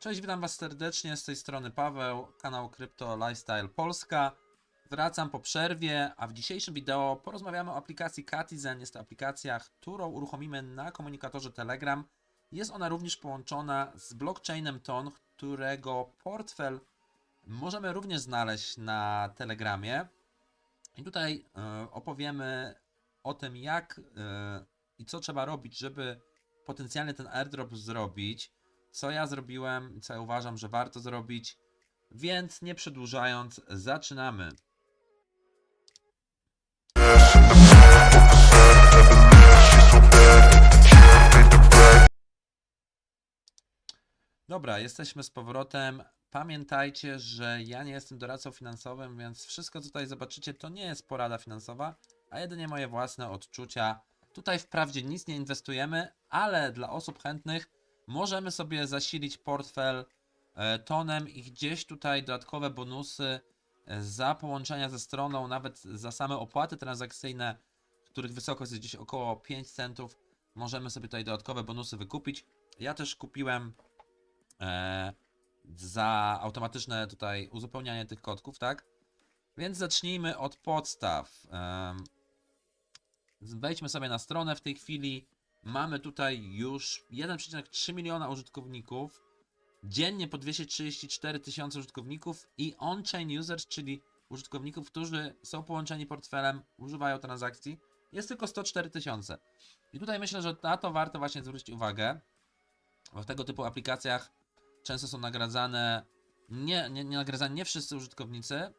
Cześć, witam Was serdecznie, z tej strony Paweł, kanał Crypto Lifestyle Polska. Wracam po przerwie, a w dzisiejszym wideo porozmawiamy o aplikacji Katizen. Jest to aplikacja, którą uruchomimy na komunikatorze Telegram. Jest ona również połączona z blockchainem TON, którego portfel możemy również znaleźć na Telegramie. I tutaj e, opowiemy o tym, jak e, i co trzeba robić, żeby potencjalnie ten airdrop zrobić, co ja zrobiłem co ja uważam, że warto zrobić. Więc nie przedłużając, zaczynamy. Dobra, jesteśmy z powrotem. Pamiętajcie, że ja nie jestem doradcą finansowym, więc wszystko co tutaj zobaczycie to nie jest porada finansowa, a jedynie moje własne odczucia. Tutaj wprawdzie nic nie inwestujemy, ale dla osób chętnych możemy sobie zasilić portfel e, tonem i gdzieś tutaj dodatkowe bonusy e, za połączenia ze stroną, nawet za same opłaty transakcyjne, których wysokość jest gdzieś około 5 centów, możemy sobie tutaj dodatkowe bonusy wykupić. Ja też kupiłem e, za automatyczne tutaj uzupełnianie tych kodków, tak? Więc zacznijmy od podstaw. Wejdźmy sobie na stronę w tej chwili. Mamy tutaj już 1,3 miliona użytkowników. Dziennie po 234 tysiące użytkowników i on-chain users, czyli użytkowników, którzy są połączeni portfelem, używają transakcji, jest tylko 104 tysiące. I tutaj myślę, że na to warto właśnie zwrócić uwagę, bo w tego typu aplikacjach często są nagradzane nie, nie, nie nagradzani nie wszyscy użytkownicy,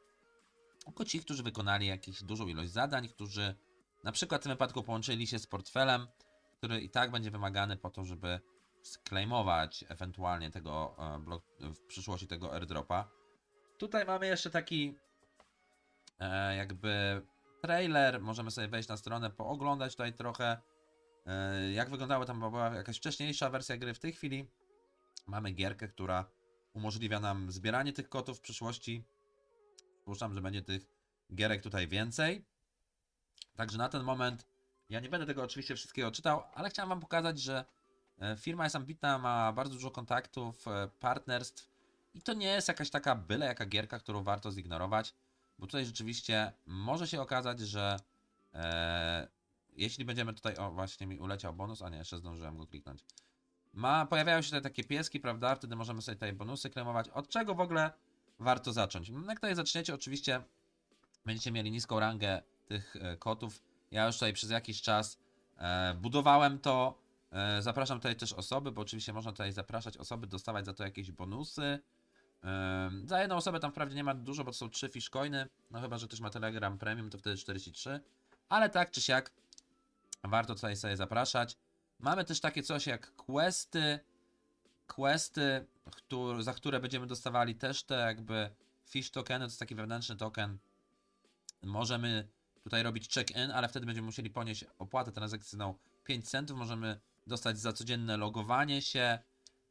tylko ci, którzy wykonali jakąś dużą ilość zadań, którzy na przykład w tym wypadku połączyli się z portfelem, który i tak będzie wymagany po to, żeby sklejmować ewentualnie tego e, blok, w przyszłości tego airdropa. Tutaj mamy jeszcze taki e, jakby trailer, możemy sobie wejść na stronę, pooglądać tutaj trochę e, jak wyglądało tam, bo była jakaś wcześniejsza wersja gry w tej chwili. Mamy gierkę, która umożliwia nam zbieranie tych kotów w przyszłości. Przypuszczam, że będzie tych gierek tutaj więcej. Także na ten moment ja nie będę tego oczywiście wszystkiego czytał, ale chciałem Wam pokazać, że e, firma jest ambitna, ma bardzo dużo kontaktów, e, partnerstw i to nie jest jakaś taka byle jaka gierka, którą warto zignorować, bo tutaj rzeczywiście może się okazać, że e, jeśli będziemy tutaj, o właśnie mi uleciał bonus, a nie, jeszcze zdążyłem go kliknąć. Ma, pojawiają się tutaj takie pieski, prawda? Wtedy możemy sobie tutaj bonusy kremować. Od czego w ogóle warto zacząć? No, Jak tutaj zaczniecie, oczywiście będziecie mieli niską rangę tych e, kotów. Ja już tutaj przez jakiś czas e, budowałem to. E, zapraszam tutaj też osoby, bo oczywiście można tutaj zapraszać osoby, dostawać za to jakieś bonusy. E, za jedną osobę tam wprawdzie nie ma dużo, bo to są 3 fishcoiny. No chyba, że też ma Telegram Premium, to wtedy 43. Ale tak czy siak warto tutaj sobie zapraszać. Mamy też takie coś jak questy. Questy, któr- za które będziemy dostawali też te jakby fish tokeny, to jest taki wewnętrzny token. Możemy tutaj robić check-in, ale wtedy będziemy musieli ponieść opłatę transakcyjną 5 centów. Możemy dostać za codzienne logowanie się,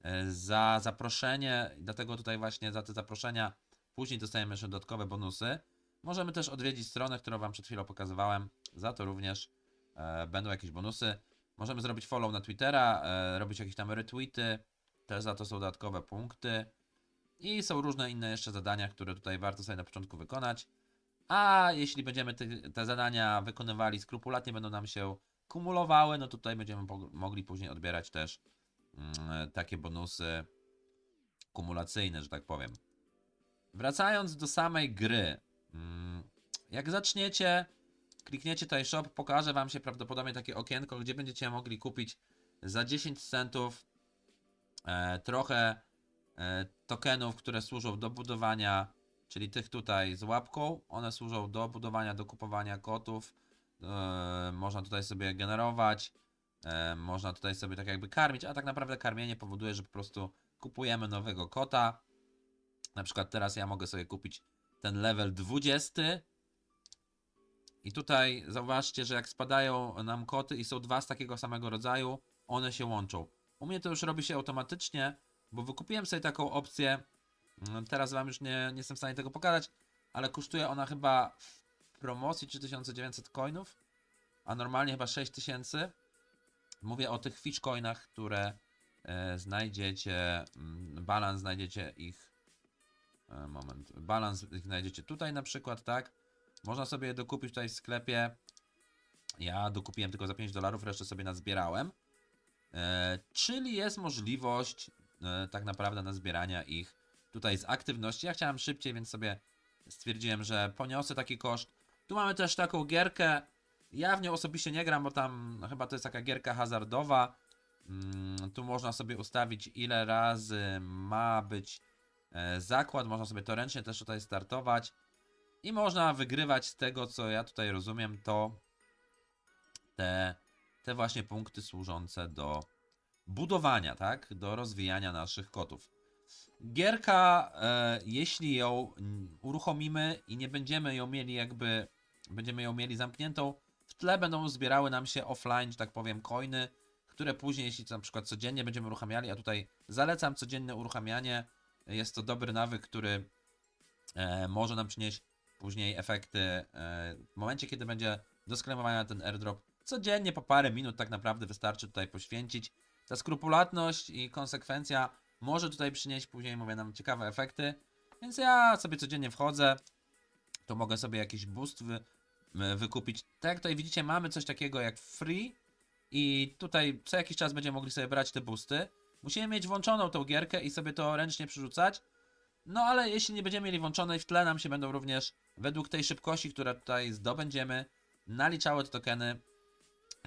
e, za zaproszenie, dlatego tutaj właśnie za te zaproszenia później dostajemy jeszcze dodatkowe bonusy. Możemy też odwiedzić stronę, którą Wam przed chwilą pokazywałem, za to również e, będą jakieś bonusy. Możemy zrobić follow na Twittera, e, robić jakieś tam retweety, też za to są dodatkowe punkty. I są różne inne jeszcze zadania, które tutaj warto sobie na początku wykonać. A jeśli będziemy te, te zadania wykonywali skrupulatnie, będą nam się kumulowały, no tutaj będziemy mogli później odbierać też mm, takie bonusy kumulacyjne, że tak powiem. Wracając do samej gry. mm, Jak zaczniecie, klikniecie tutaj shop, pokaże wam się prawdopodobnie takie okienko, gdzie będziecie mogli kupić za 10 centów e, trochę e, tokenów, które służą do budowania czyli tych tutaj z łapką. One służą do budowania, do kupowania kotów. E, można tutaj sobie generować, e, można tutaj sobie tak jakby karmić, a tak naprawdę karmienie powoduje, że po prostu kupujemy nowego kota. Na przykład teraz ja mogę sobie kupić ten level 20. I tutaj zauważcie, że jak spadają nam koty i są dwa z takiego samego rodzaju, one się łączą. U mnie to już robi się automatycznie, bo wykupiłem sobie taką opcję, Teraz wam już nie, nie jestem w stanie tego pokazać, ale kosztuje ona chyba w promocji 3900 coinów, a normalnie chyba 6000. Mówię o tych fish coinach, które e, znajdziecie mm, balans znajdziecie ich. E, moment. Balans ich znajdziecie tutaj na przykład, tak? Można sobie je dokupić tutaj w sklepie. Ja dokupiłem tylko za 5 dolarów, resztę sobie nazbierałem. E, czyli jest możliwość e, tak naprawdę nazbierania ich tutaj z aktywności. Ja chciałem szybciej, więc sobie stwierdziłem, że poniosę taki koszt. Tu mamy też taką gierkę. Ja w nią osobiście nie gram, bo tam no, chyba to jest taka gierka hazardowa. Mm, tu można sobie ustawić ile razy ma być e, zakład. Można sobie to ręcznie też tutaj startować. I można wygrywać z tego, co ja tutaj rozumiem, to te, te właśnie punkty służące do budowania, tak? Do rozwijania naszych kotów. Gierka, e, jeśli ją uruchomimy i nie będziemy ją mieli jakby, będziemy ją mieli zamkniętą, w tle będą zbierały nam się offline, że tak powiem, coiny, które później, jeśli to na przykład codziennie będziemy uruchamiali, a tutaj zalecam codzienne uruchamianie, jest to dobry nawyk, który e, może nam przynieść później efekty e, w momencie, kiedy będzie do ten airdrop. Codziennie po parę minut tak naprawdę wystarczy tutaj poświęcić. Ta skrupulatność i konsekwencja może tutaj przynieść później, mówię, nam ciekawe efekty. Więc ja sobie codziennie wchodzę, to mogę sobie jakiś boost m, wykupić. Tak jak tutaj widzicie, mamy coś takiego jak free i tutaj co jakiś czas będziemy mogli sobie brać te boosty. Musimy mieć włączoną tą gierkę i sobie to ręcznie przerzucać. No ale jeśli nie będziemy mieli włączonej, w tle nam się będą również według tej szybkości, która tutaj zdobędziemy, naliczały te tokeny,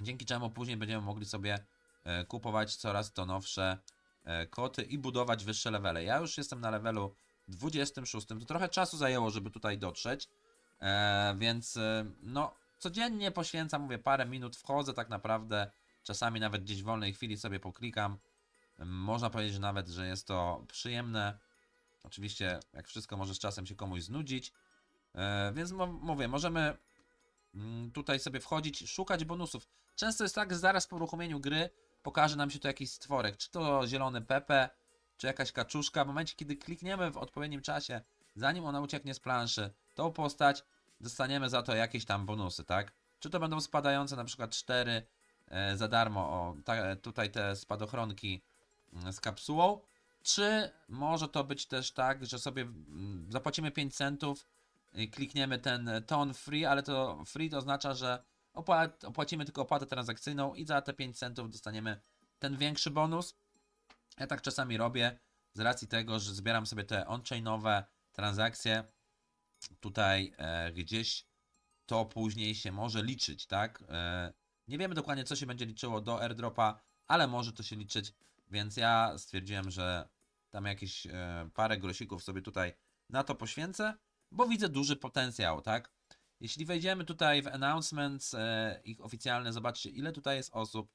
dzięki czemu później będziemy mogli sobie e, kupować coraz to nowsze e, koty i budować wyższe levele. Ja już jestem na levelu 26, to trochę czasu zajęło, żeby tutaj dotrzeć, e, więc e, no codziennie poświęcam, mówię, parę minut, wchodzę tak naprawdę, czasami nawet gdzieś w wolnej chwili sobie poklikam. Można powiedzieć nawet, że jest to przyjemne. Oczywiście, jak wszystko może z czasem się komuś znudzić. E, więc mówię, możemy mm, tutaj sobie wchodzić, szukać bonusów. Często jest tak, że zaraz po uruchomieniu gry pokaże nam się tu jakiś stworek, czy to zielony Pepe, czy jakaś kaczuszka. W momencie, kiedy klikniemy w odpowiednim czasie, zanim ona ucieknie z planszy, tą postać, dostaniemy za to jakieś tam bonusy, tak? Czy to będą spadające na przykład 4 e, za darmo, o, ta, tutaj te spadochronki mm, z kapsułą, czy może to być też tak, że sobie mm, zapłacimy 5 centów klikniemy ten ton free, ale to free to oznacza, że opłacimy tylko opłatę transakcyjną i za te 5 centów dostaniemy ten większy bonus. Ja tak czasami robię z racji tego, że zbieram sobie te on-chainowe transakcje. Tutaj e, gdzieś to później się może liczyć, tak? E, nie wiemy dokładnie, co się będzie liczyło do airdropa, ale może to się liczyć, więc ja stwierdziłem, że tam jakieś e, parę grosików sobie tutaj na to poświęcę, bo widzę duży potencjał, tak? Jeśli wejdziemy tutaj w announcements, e, ich oficjalne, zobaczcie ile tutaj jest osób.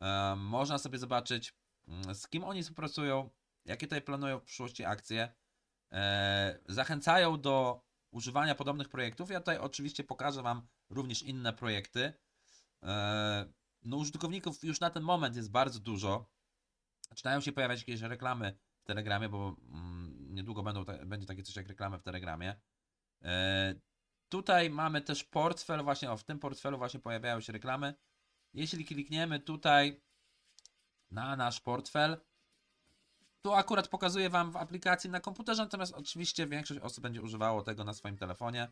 E, można sobie zobaczyć, mm, z kim oni współpracują, jakie tutaj planują w przyszłości akcje. E, zachęcają do używania podobnych projektów. Ja tutaj oczywiście pokażę Wam również inne projekty. No, użytkowników już na ten moment jest bardzo dużo. Zaczynają się pojawiać jakieś reklamy w Telegramie, bo mm, niedługo będą będzie takie coś jak reklamy w Telegramie. Tutaj mamy też portfel, właśnie o, w tym portfelu właśnie pojawiają się reklamy. Jeśli klikniemy tutaj na nasz portfel, tu akurat pokazuję Wam w aplikacji na komputerze, natomiast oczywiście większość osób będzie używało tego na swoim telefonie.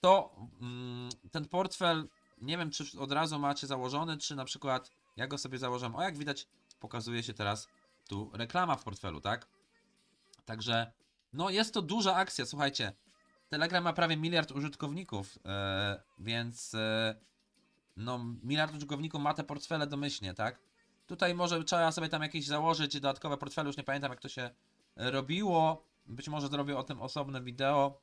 To mm, ten portfel, nie wiem czy od razu macie założony, czy na przykład ja go sobie założyłem. O, jak widać, pokazuje się teraz tu reklama w portfelu, tak? Także, no jest to duża akcja, słuchajcie. Telegram ma prawie miliard użytkowników, e, więc e, no miliard użytkowników ma te portfele domyślnie, tak? Tutaj może trzeba sobie tam jakieś założyć dodatkowe portfele, już nie pamiętam jak to się robiło. Być może zrobię o tym osobne wideo.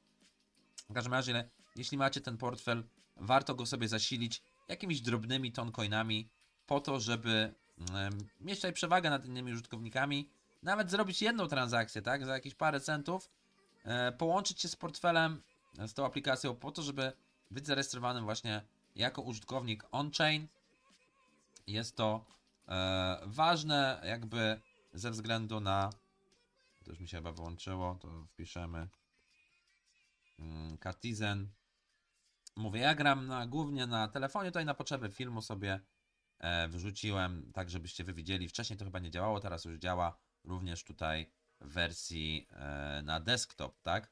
W każdym razie, jeśli macie ten portfel, warto go sobie zasilić jakimiś drobnymi toncoinami po to, żeby mieć tutaj przewagę nad innymi użytkownikami. Nawet zrobić jedną transakcję, tak, za jakieś parę centów, e, połączyć się z portfelem, e, z tą aplikacją po to, żeby być zarejestrowanym właśnie jako użytkownik on-chain. Jest to e, ważne jakby ze względu na to już mi się chyba wyłączyło, to wpiszemy mm, Cartizen. Mówię, ja gram na, głównie na telefonie, tutaj na potrzeby filmu sobie e, wyrzuciłem, tak żebyście wy widzieli. Wcześniej to chyba nie działało, teraz już działa również tutaj wersji e, na desktop, tak?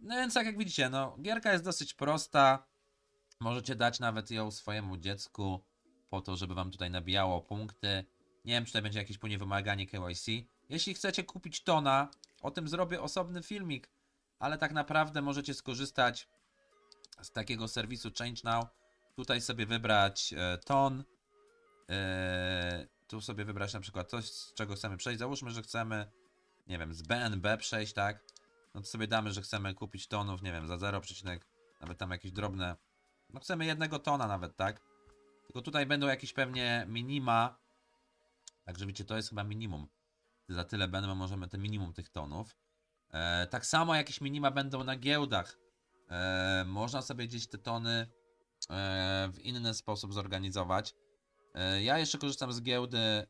No więc tak jak widzicie, no gierka jest dosyć prosta. Możecie dać nawet ją swojemu dziecku po to, żeby wam tutaj nabijało punkty. Nie wiem, czy tutaj będzie jakieś później wymaganie KYC. Jeśli chcecie kupić tona, o tym zrobię osobny filmik, ale tak naprawdę możecie skorzystać z takiego serwisu Change Now. Tutaj sobie wybrać e, ton. E, tu sobie wybrać na przykład coś, z czego chcemy przejść. Załóżmy, że chcemy, nie wiem, z BNB przejść, tak? No to sobie damy, że chcemy kupić tonów, nie wiem, za 0, nawet tam jakieś drobne. No chcemy jednego tona nawet, tak? Tylko tutaj będą jakieś pewnie minima. Także wiecie, to jest chyba minimum. Za tyle będą, możemy te minimum tych tonów. E, tak samo jakieś minima będą na giełdach. E, można sobie gdzieś te tony e, w inny sposób zorganizować. E, ja jeszcze korzystam z giełdy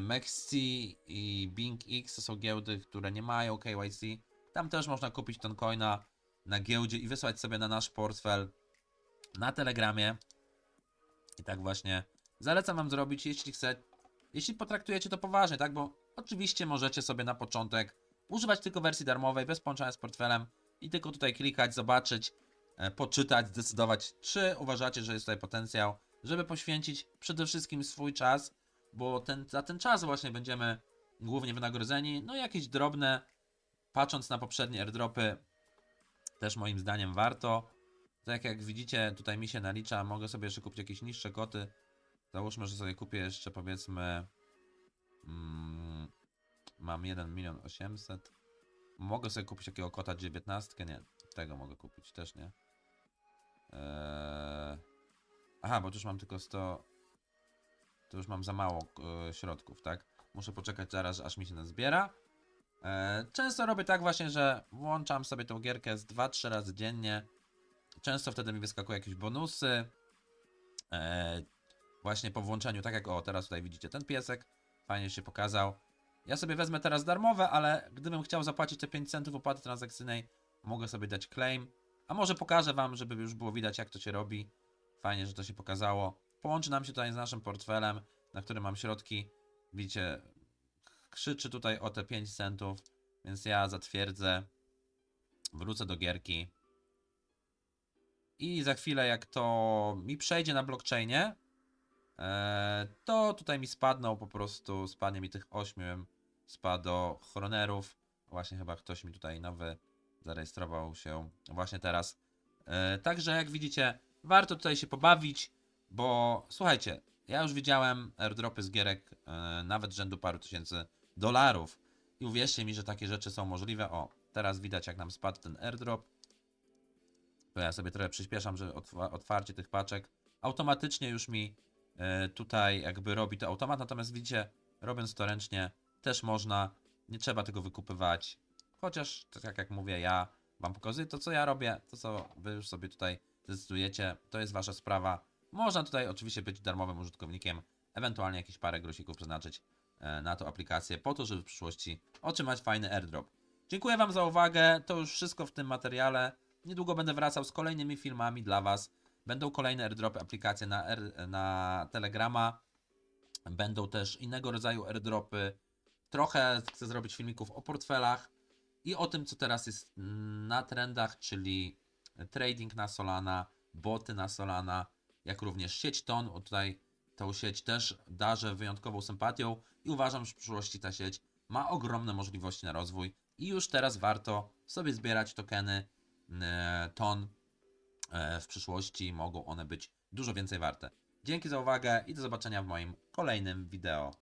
Mexi i Bing X. To są giełdy, które nie mają KYC. Tam też można kupić ton coina na giełdzie i wysłać sobie na nasz portfel na Telegramie. I tak właśnie zalecam wam zrobić, jeśli chce, jeśli potraktujecie to poważnie, tak? Bo oczywiście możecie sobie na początek używać tylko wersji darmowej, bez połączenia z portfelem i tylko tutaj klikać, zobaczyć, e, poczytać, zdecydować, czy uważacie, że jest tutaj potencjał, żeby poświęcić przede wszystkim swój czas, bo ten, za ten czas właśnie będziemy głównie wynagrodzeni. No jakieś drobne, patrząc na poprzednie airdropy, też moim zdaniem warto. Tak jak widzicie, tutaj mi się nalicza, mogę sobie jeszcze kupić jakieś niższe koty. Załóżmy, że sobie kupię jeszcze powiedzmy. Mm, mam 1 milion 800. Mogę sobie kupić takiego kota 19. Nie, tego mogę kupić też nie. Eee... Aha, bo już mam tylko 100. To już mam za mało e, środków, tak? Muszę poczekać zaraz, aż mi się nazbiera. E, często robię tak właśnie, że włączam sobie tą gierkę z 2-3 razy dziennie. Często wtedy mi wyskakują jakieś bonusy. E, właśnie po włączeniu, tak jak o, teraz tutaj widzicie ten piesek. Fajnie się pokazał. Ja sobie wezmę teraz darmowe, ale gdybym chciał zapłacić te 5 centów opłaty transakcyjnej, mogę sobie dać claim. A może pokażę wam, żeby już było widać jak to się robi. Fajnie, że to się pokazało. Połączy nam się tutaj z naszym portfelem, na którym mam środki. Widzicie, krzyczy tutaj o te 5 centów, więc ja zatwierdzę. Wrócę do gierki. I za chwilę, jak to mi przejdzie na blockchainie, e, to tutaj mi spadną po prostu, spadnie mi tych 8 spadochronerów. Właśnie chyba ktoś mi tutaj nowy zarejestrował się właśnie teraz. E, także jak widzicie, warto tutaj się pobawić, bo słuchajcie, ja już widziałem airdropy z gierek e, nawet rzędu paru tysięcy dolarów. I uwierzcie mi, że takie rzeczy są możliwe. O, teraz widać jak nam spadł ten airdrop. To ja sobie trochę przyspieszam, że otwa- otwarcie tych paczek automatycznie już mi e, tutaj jakby robi to automat, natomiast widzicie, robiąc to ręcznie też można, nie trzeba tego wykupywać. Chociaż, tak jak mówię, ja wam pokazuję to, co ja robię, to co wy już sobie tutaj decydujecie, to jest wasza sprawa. Można tutaj oczywiście być darmowym użytkownikiem, ewentualnie jakieś parę grosików przeznaczyć e, na tą aplikację, po to, żeby w przyszłości otrzymać fajny airdrop. Dziękuję Wam za uwagę. To już wszystko w tym materiale. Niedługo będę wracał z kolejnymi filmami dla Was. Będą kolejne airdropy, aplikacje na, na Telegrama. Będą też innego rodzaju airdropy. Trochę chcę zrobić filmików o portfelach i o tym, co teraz jest na trendach, czyli trading na Solana, boty na Solana, jak również sieć Ton. Tutaj tą sieć też darzę wyjątkową sympatią i uważam, że w przyszłości ta sieć ma ogromne możliwości na rozwój i już teraz warto sobie zbierać tokeny e, ton. E, W przyszłości mogą one być dużo więcej warte. Dzięki za uwagę i do zobaczenia w moim kolejnym wideo.